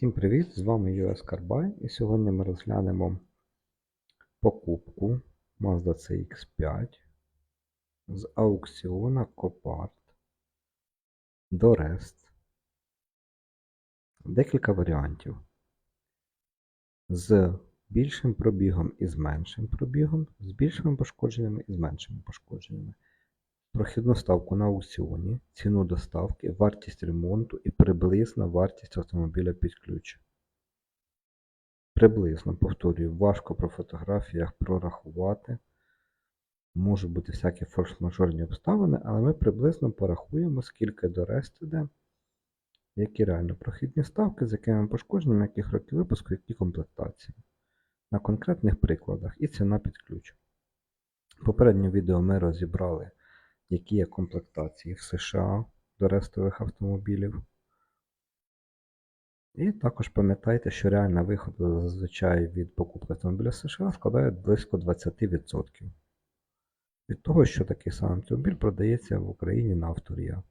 Всім привіт! З вами US Carbine і сьогодні ми розглянемо покупку Mazda CX5 з аукціона Copart до Rest. Декілька варіантів. З більшим пробігом і з меншим пробігом, з більшими пошкодженнями і з меншими пошкодженнями. Прохідну ставку на аукціоні, ціну доставки, вартість ремонту і приблизна вартість автомобіля під ключ. Приблизно, повторюю, важко про фотографіях прорахувати. Можуть бути всякі форс-мажорні обставини, але ми приблизно порахуємо, скільки до рест іде, які реально прохідні ставки, з якими пошкодженнями, яких років випуску, які комплектації. На конкретних прикладах і ціна під ключ. В попередньому відео ми розібрали які є комплектації в США до рестових автомобілів. І також пам'ятайте, що реальна вихода зазвичай від покупки автомобіля США складає близько 20% від того, що такий самий автомобіль продається в Україні на авторія.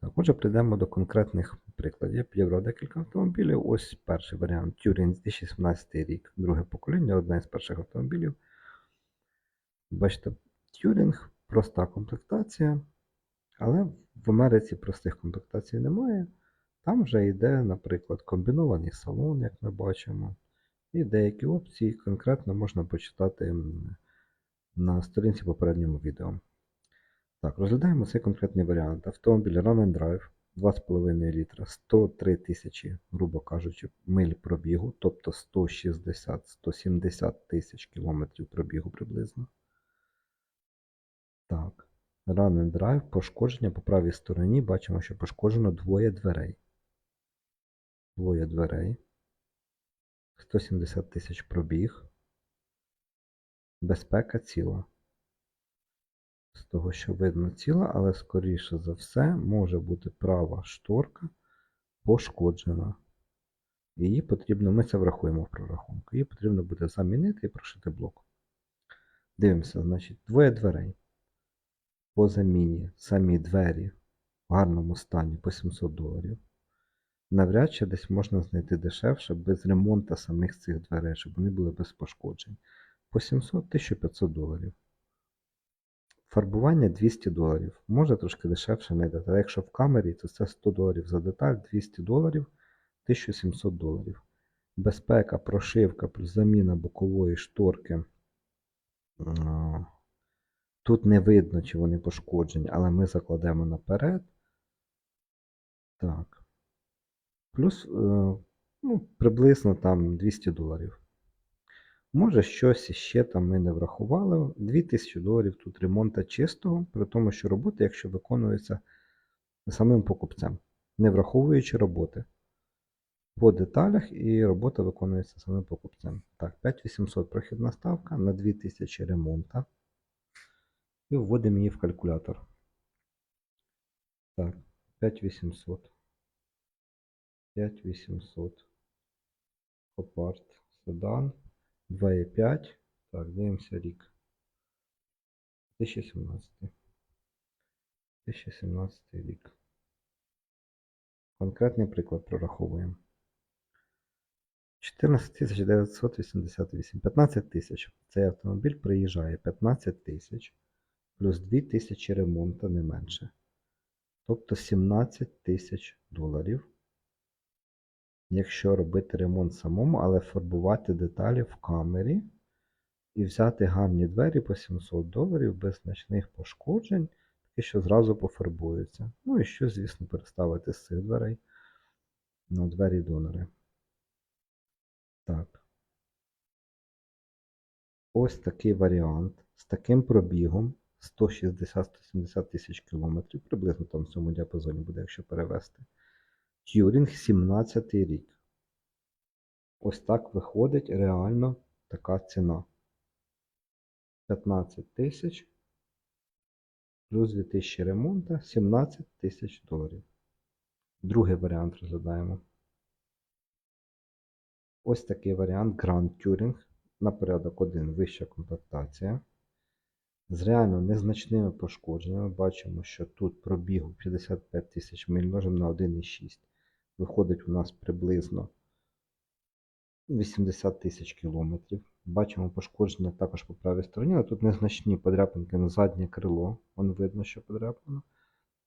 Так, отже, прийдемо до конкретних прикладів. Підібрав декілька автомобілів. Ось перший варіант Turing 2017 рік, друге покоління, одне з перших автомобілів. Бачите, Turing проста комплектація, але в Америці простих комплектацій немає. Там вже йде, наприклад, комбінований салон, як ми бачимо. І деякі опції конкретно можна почитати на сторінці попередньому відео. Так, розглядаємо цей конкретний варіант. Автомобіль Run Drive 2,5 літра, 103 тисячі, грубо кажучи, миль пробігу, тобто 160-170 тисяч кілометрів пробігу приблизно. Так, Run and Drive, пошкодження по правій стороні. Бачимо, що пошкоджено двоє дверей. Двоє дверей. 170 тисяч пробіг. Безпека ціла. З того, що видно ціла, але скоріше за все може бути права шторка пошкоджена. Її потрібно, ми це врахуємо в прорахунку. Її потрібно буде замінити і прошити блок. Дивимося, значить, двоє дверей по заміні самі двері в гарному стані по 700 доларів. Навряд чи десь можна знайти дешевше без ремонту самих цих дверей, щоб вони були без пошкоджень. По 700-1500 доларів. Фарбування 200 доларів. Може трошки дешевше знайдете. Але якщо в камері, то це 100 доларів за деталь, 200 доларів, 1700 доларів. Безпека, прошивка плюс заміна бокової шторки. Тут не видно, чи вони пошкоджені, але ми закладемо наперед. Так. Плюс е, ну, приблизно там 200 доларів. Може, щось ще там ми не врахували. 2000 доларів тут ремонта чистого, при тому, що робота, якщо виконується самим покупцем, не враховуючи роботи. По деталях і робота виконується самим покупцем. Так, 5800 прохідна ставка на 2000 ремонта. І вводимо її в калькулятор. Так, 5800. 5800. Копарт. Седан. 2,5. Так, дивимося рік. 2017. 2017 рік. Конкретний приклад прораховуємо. 14 988. 15 тисяч. Цей автомобіль приїжджає 15 тисяч плюс 2000 ремонту не менше. Тобто 17 тисяч доларів. Якщо робити ремонт самому, але фарбувати деталі в камері і взяти гарні двері по 700 доларів без значних пошкоджень, такі, що зразу пофарбуються. Ну і що, звісно, переставити з цих дверей на двері донори. Так. Ось такий варіант з таким пробігом. 160-170 тисяч кілометрів, приблизно там в цьому діапазоні буде, якщо перевести. Тюрінг 17 рік. Ось так виходить реально така ціна. 15 тисяч плюс 2000 ремонта 17 тисяч доларів. Другий варіант розглядаємо. Ось такий варіант Grand Touring. На порядок 1 вища комплектація. З реально незначними пошкодженнями бачимо, що тут пробігу 55 тисяч миль множимо на 1,6. виходить у нас приблизно 80 тисяч кілометрів. Бачимо пошкодження також по правій стороні, але тут незначні подряпинки на заднє крило. Вон видно, що подряпано.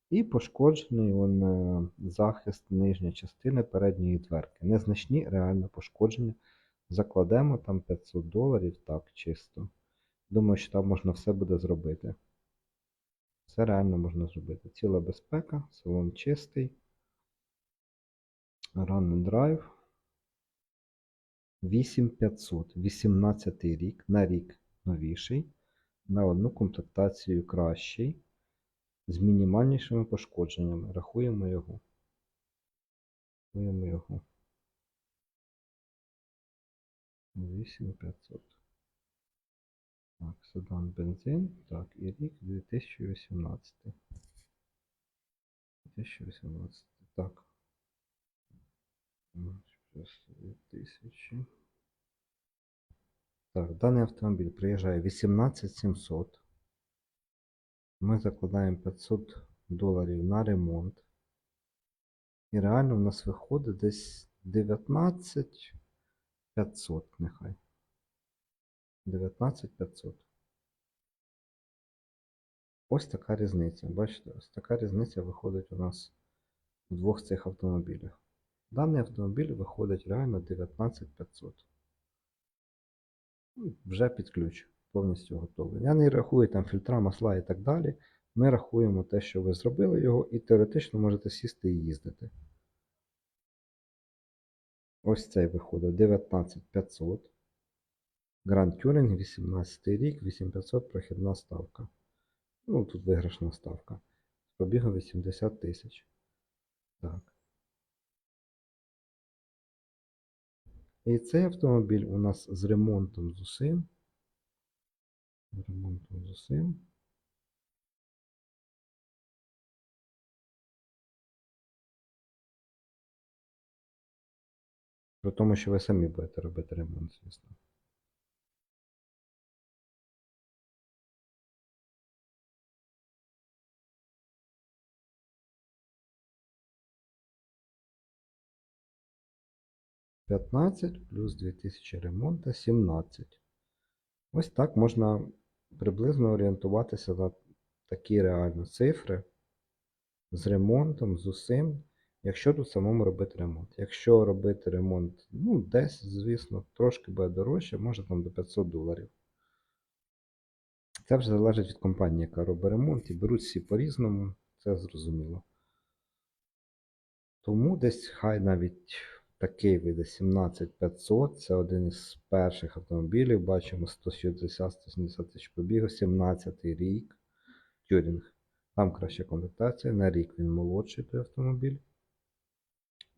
І пошкоджений вон, е, захист нижньої частини передньої дверки. Незначні реально пошкодження. Закладемо там 500 доларів, так, чисто. Думаю, що там можна все буде зробити. Все реально можна зробити. Ціла безпека, салон чистий. Run and Drive. 8500. 18 рік. На рік новіший. На одну комплектацію кращий. З мінімальнішими пошкодженнями. Рахуємо його. Рахуємо його. 8500. Так, седан бензин. Так, і рік 2018. 2018. Так. 2000. Так, даний автомобіль приїжджає 18700. Ми закладаємо 500 доларів на ремонт. І реально в нас виходить десь 19 500 нехай. 19 500. Ось така різниця. Бачите, ось така різниця виходить у нас в двох цих автомобілях. Даний автомобіль виходить реально 19 500. Ну, Вже під ключ, повністю готовий. Я не рахую там фільтра, масла і так далі. Ми рахуємо те, що ви зробили його, і теоретично можете сісти і їздити. Ось цей виходить 19500. Grand Touring 18 рік, 8500 прохідна ставка. Ну, тут виграшна ставка. З пробігом 80 тисяч. Так. І цей автомобіль у нас з ремонтом з усім. З ремонтом з усім. При тому, що ви самі будете робити ремонт, звісно. П'ятнадцять плюс 2000 ремонту 17. Ось так можна приблизно орієнтуватися на такі реально цифри з ремонтом, з усім, якщо тут самому робити ремонт. Якщо робити ремонт, ну, десь, звісно, трошки буде дорожче, може там до 500 доларів. Це вже залежить від компанії, яка робить ремонт, і беруть всі по-різному, це зрозуміло. Тому десь хай навіть такий вийде 17500, це один із перших автомобілів, бачимо 160-170 тисяч пробігу, 17 рік, тюрінг. Там краща комплектація, на рік він молодший той автомобіль.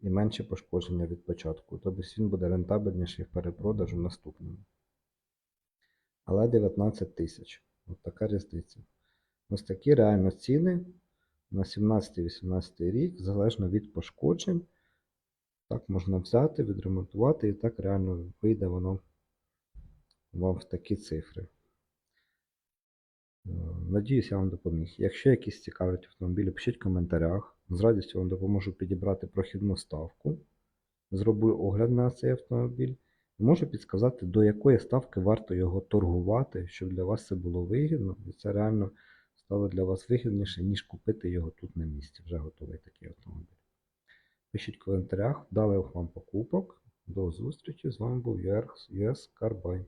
І менше пошкодження від початку. Тобто він буде рентабельніший в перепродажу наступному. Але 19 тисяч. От така різниця. Ось такі реально ціни на 17-18 рік, залежно від пошкоджень. Так можна взяти, відремонтувати, і так реально вийде воно вам в такі цифри. Е, Надіюсь, я вам допоміг. Якщо якісь цікавлять автомобілі, пишіть в коментарях. З радістю вам допоможу підібрати прохідну ставку. Зроблю огляд на цей автомобіль. Можу підказати, до якої ставки варто його торгувати, щоб для вас це було вигідно. І це реально стало для вас вигідніше, ніж купити його тут на місці. Вже готовий такий автомобіль. Пишіть в коментарях, вдалих вам покупок. До зустрічі. З вами був US Carbine.